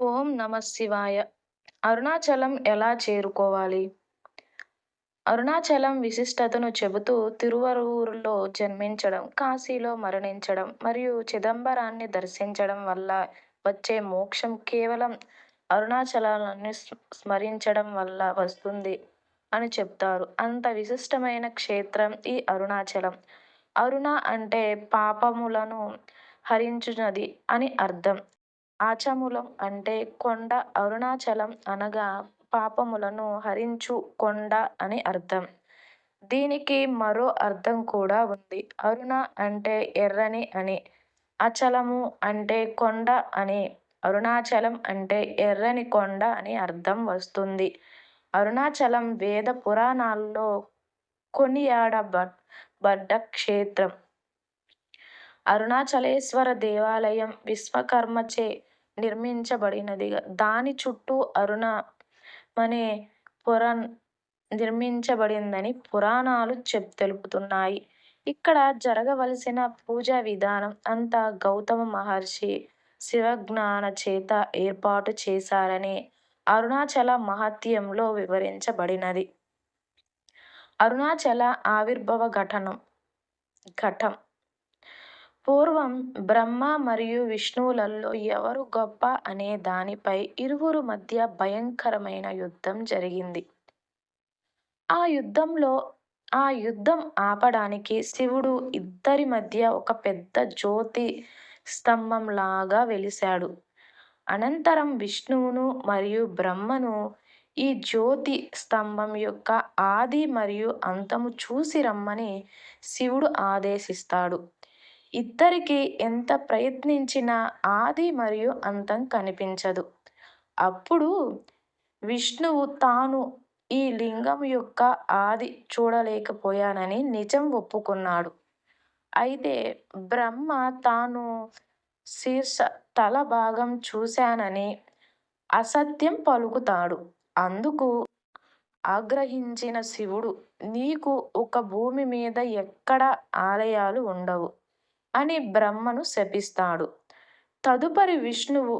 ఓం నమ శివాయ. అరుణాచలం ఎలా చేరుకోవాలి? అరుణాచలం విశిష్టతను చెబుతూ తిరువరూరులో జన్మించడం కాశీలో మరణించడం మరియు చిదంబరాన్ని దర్శించడం వల్ల వచ్చే మోక్షం కేవలం అరుణాచలాన్ని స్మరించడం వల్ల వస్తుంది అని చెప్తారు. అంత విశిష్టమైన క్షేత్రం ఈ అరుణాచలం. అరుణ అంటే పాపములను హరించునది అని అర్థం. ఆచములం అంటే కొండ అరుణాచలం అనగా పాపములను హరించు కొండ అని అర్థం. దీనికి మరో అర్థం కూడా ఉంది. అరుణ అంటే ఎర్రని అని అచలము అంటే కొండ అని అరుణాచలం అంటే ఎర్రని కొండ అని అర్థం వస్తుంది. అరుణాచలం వేద పురాణాల్లో కొనియాడబడ్డ క్షేత్రం. అరుణాచలేశ్వర దేవాలయం విశ్వకర్మచే నిర్మించబడినదిగా దాని చుట్టూ అరుణ అనే పొర నిర్మించబడిందని పురాణాలు చెప్ తెలుపుతున్నాయి. ఇక్కడ జరగవలసిన పూజా విధానం అంతా గౌతమ మహర్షి శివజ్ఞాన చేత ఏర్పాటు చేశారని అరుణాచల మహత్యంలో వివరించబడినది. అరుణాచల ఆవిర్భవ ఘటనం ఘటం పూర్వం బ్రహ్మ మరియు విష్ణువులలో ఎవరు గొప్ప అనే దానిపై ఇరువురు మధ్య భయంకరమైన యుద్ధం జరిగింది. ఆ యుద్ధంలో ఆ యుద్ధం ఆపడానికి శివుడు ఇద్దరి మధ్య ఒక పెద్ద జ్యోతి స్తంభంలాగా వెలిశాడు. అనంతరం విష్ణువును మరియు బ్రహ్మను ఈ జ్యోతి స్తంభం యొక్క ఆది మరియు అంతము చూసి రమ్మని శివుడు ఆదేశిస్తాడు. ఇద్దరికి ఎంత ప్రయత్నించినా ఆది మరియు అంతం కనిపించదు. అప్పుడు విష్ణువు తాను ఈ లింగం యొక్క ఆది చూడలేకపోయానని నిజం ఒప్పుకున్నాడు. అయితే బ్రహ్మ తాను శీర్ష తల భాగం చూశానని అసత్యం పలుకుతాడు. అందుకు ఆగ్రహించిన శివుడు నీకు ఒక భూమి మీద ఎక్కడ ఆలయాలు ఉండవు. అని బ్రహ్మను శపిస్తాడు. తదుపరి విష్ణువు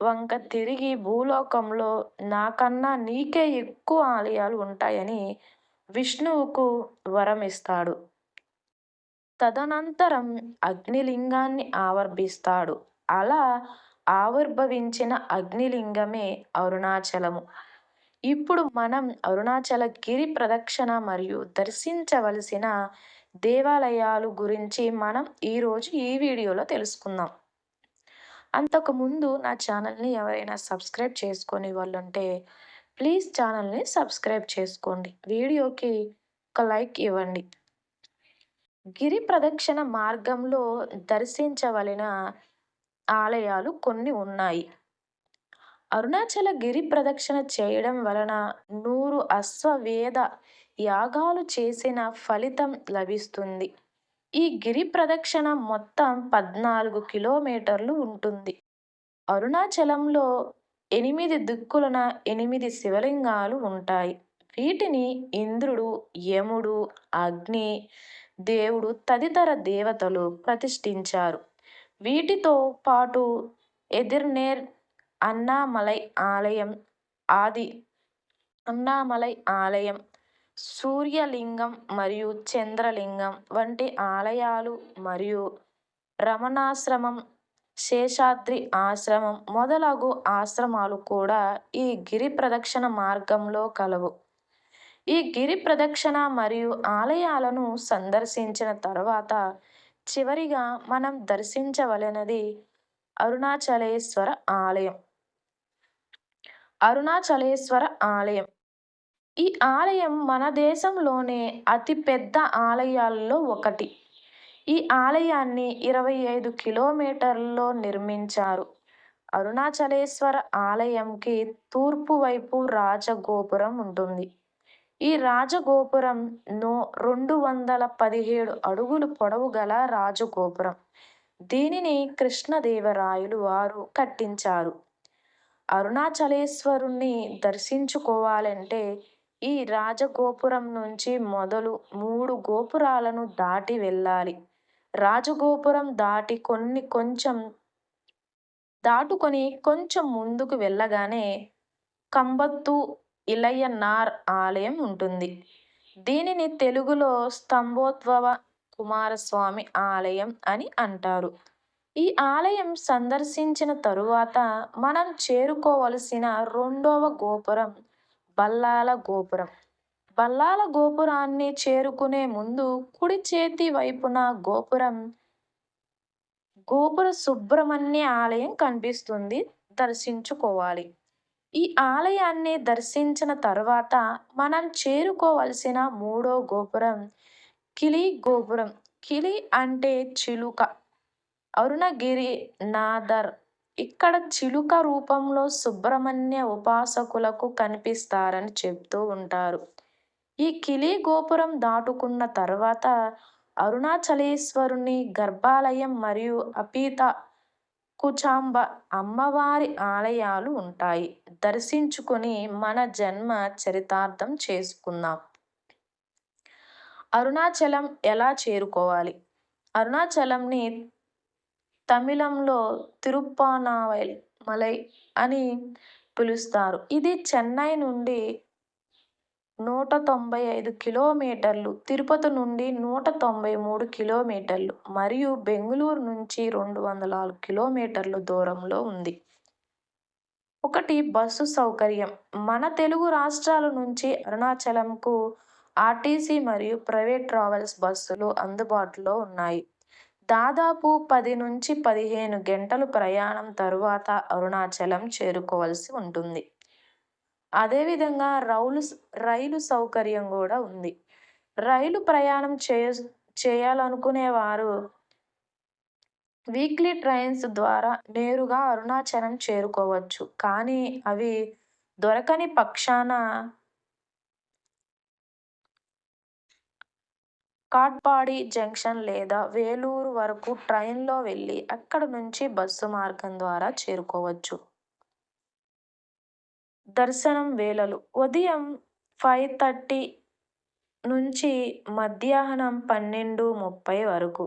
వంక తిరిగి భూలోకంలో నాకన్నా నీకే ఎక్కువ ఆలయాలు ఉంటాయని విష్ణువుకు వరమిస్తాడు. తదనంతరం అగ్నిలింగాన్ని ఆవర్భిస్తాడు. అలా ఆవిర్భవించిన అగ్నిలింగమే అరుణాచలము. ఇప్పుడు మనం అరుణాచల గిరి ప్రదక్షిణ మరియు దర్శించవలసిన దేవాలయాలు గురించి మనం ఈరోజు ఈ వీడియోలో తెలుసుకుందాం. అంతకుముందు నా ఛానల్ని ఎవరైనా సబ్స్క్రైబ్ చేసుకొని వాళ్ళు ఉంటే ప్లీజ్ ఛానల్ని సబ్స్క్రైబ్ చేసుకోండి. వీడియోకి ఒక లైక్ ఇవ్వండి. గిరి ప్రదక్షిణ మార్గంలో దర్శించవలన ఆలయాలు కొన్ని ఉన్నాయి. అరుణాచల గిరి ప్రదక్షిణ చేయడం వలన నూరు అశ్వవేద యాగాలు చేసిన ఫలితం లభిస్తుంది. ఈ గిరి ప్రదక్షిణ మొత్తం పద్నాలుగు కిలోమీటర్లు ఉంటుంది. అరుణాచలంలో ఎనిమిది దిక్కులన ఎనిమిది శివలింగాలు ఉంటాయి. వీటిని ఇంద్రుడు యముడు అగ్ని దేవుడు తదితర దేవతలు ప్రతిష్ఠించారు. వీటితో పాటు ఎదిర్నేర్ అన్నామలై ఆలయం ఆది అన్నామలై ఆలయం సూర్యలింగం మరియు చంద్రలింగం వంటి ఆలయాలు మరియు రమణాశ్రమం శేషాద్రి ఆశ్రమం మొదలగు ఆశ్రమాలు కూడా ఈ గిరి ప్రదక్షిణ మార్గంలో కలవు. ఈ గిరి ప్రదక్షిణ మరియు ఆలయాలను సందర్శించిన తర్వాత చివరిగా మనం దర్శించవలనది అరుణాచలేశ్వర ఆలయం. అరుణాచలేశ్వర ఆలయం ఈ ఆలయం మన దేశంలోనే అతిపెద్ద ఆలయాల్లో ఒకటి. ఈ ఆలయాన్ని ఇరవై ఐదు కిలోమీటర్లలో నిర్మించారు. అరుణాచలేశ్వర ఆలయంకి తూర్పు వైపు రాజగోపురం ఉంటుంది. ఈ రాజగోపురం నో రెండు వందల పదిహేడు అడుగులు పొడవు గల రాజగోపురం. దీనిని కృష్ణదేవరాయలు వారు కట్టించారు. అరుణాచలేశ్వరుణ్ణి దర్శించుకోవాలంటే ఈ రాజగోపురం నుంచి మొదలు మూడు గోపురాలను దాటి వెళ్ళాలి రాజగోపురం దాటి కొన్ని కొంచెం దాటుకొని కొంచెం ముందుకు వెళ్ళగానే కంబత్తు ఇలయ్యనార్ ఆలయం ఉంటుంది. దీనిని తెలుగులో స్తంభోద్భవ కుమారస్వామి ఆలయం అని అంటారు. ఈ ఆలయం సందర్శించిన తరువాత మనం చేరుకోవలసిన రెండవ గోపురం బల్లాల గోపురం. బల్లాల గోపురాన్ని చేరుకునే ముందు కుడి చేతి వైపున గోపురం గోపుర సుబ్రహ్మణ్య ఆలయం కనిపిస్తుంది దర్శించుకోవాలి. ఈ ఆలయాన్ని దర్శించిన తర్వాత మనం చేరుకోవలసిన మూడో గోపురం కిలి గోపురం. కిలి అంటే చిలుక. అరుణగిరి నాదర్ ఇక్కడ చిలుక రూపంలో సుబ్రహ్మణ్య ఉపాసకులకు కనిపిస్తారని చెబుతూ ఉంటారు. ఈ కిలీ గోపురం దాటుకున్న తర్వాత అరుణాచలేశ్వరుని గర్భాలయం మరియు అపిత కుచాంబ అమ్మవారి ఆలయాలు ఉంటాయి. దర్శించుకుని మన జన్మ చరితార్థం చేసుకుందాం. అరుణాచలం ఎలా చేరుకోవాలి? అరుణాచలంని తమిళంలో తిరుప్పానామలై అని పిలుస్తారు. ఇది చెన్నై నుండి నూట తొంభై ఐదు కిలోమీటర్లు, తిరుపతి నుండి నూట తొంభై మూడు కిలోమీటర్లు మరియు బెంగుళూరు నుంచి రెండు వందల ఆరు కిలోమీటర్ల దూరంలో ఉంది. ఒకటి బస్సు సౌకర్యం మన తెలుగు రాష్ట్రాల నుంచి అరుణాచలంకు ఆర్టీసీ మరియు ప్రైవేట్ ట్రావెల్స్ బస్సులు అందుబాటులో ఉన్నాయి. దాదాపు పది నుంచి పదిహేను గంటలు ప్రయాణం తరువాత అరుణాచలం చేరుకోవాల్సి ఉంటుంది. అదేవిధంగా రౌలు రైలు సౌకర్యం కూడా ఉంది. రైలు ప్రయాణం చేయాలనుకునే వారు వీక్లీ ట్రైన్స్ ద్వారా నేరుగా అరుణాచలం చేరుకోవచ్చు. కానీ అవి దొరకని పక్షాన కాట్పాడి జంక్షన్ లేదా వేలూరు వరకు ట్రైన్లో వెళ్ళి అక్కడ నుంచి బస్సు మార్గం ద్వారా చేరుకోవచ్చు. దర్శనం వేళలు ఉదయం ఫైవ్ థర్టీ నుంచి మధ్యాహ్నం పన్నెండు ముప్పై వరకు